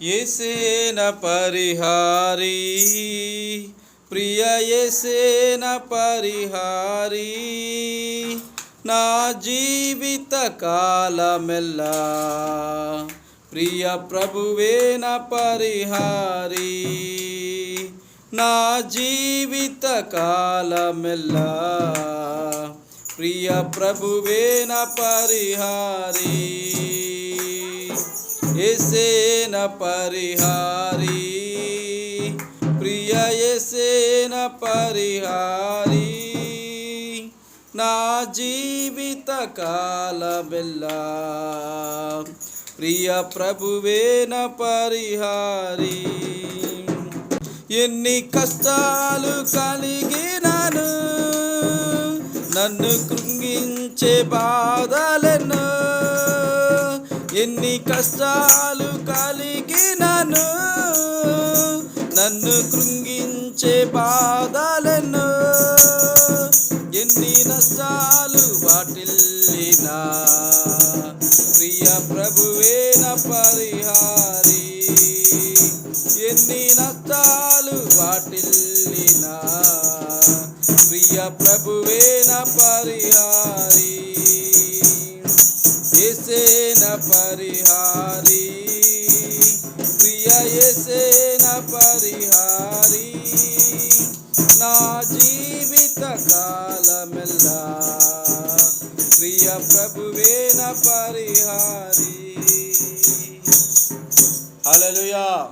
ఎసేన పరిహారీ ప్రియ ఎసేన పరిహారీ నా జీవిత కాలమెల్లా ప్రియ ప్రభువేన పరిహారీ నా జీవిత కాలమెల్లా ప్రియ ప్రభువేన పరిహారీ ఎసేన పరిహారీ. ప్రియ ఎసేన పరిహారీ. నా జీవిత కాలమెల్ల. ప్రియ ప్రభువేన పరిహారీ. ఎన్ని కష్టాలు కలిగినను నన్ను కృంగించే బాధలను ఎన్ని కష్టాలు కలిగినను నన్ను కృంగించే బాధలను ఎన్ని నష్టాలు వాటిల్లినా. ప్రియ ప్రభువేన పరిహారి ఎన్ని నష్టాలు వాటిల్లినా. ప్రియ ప్రభువేన పరిహారి. పరిహారీ. ప్రియసేన పరిహారీ. నా జీవిత కాలమెల్లా. ప్రియ ప్రభువేన పరిహారీ. హలలుయా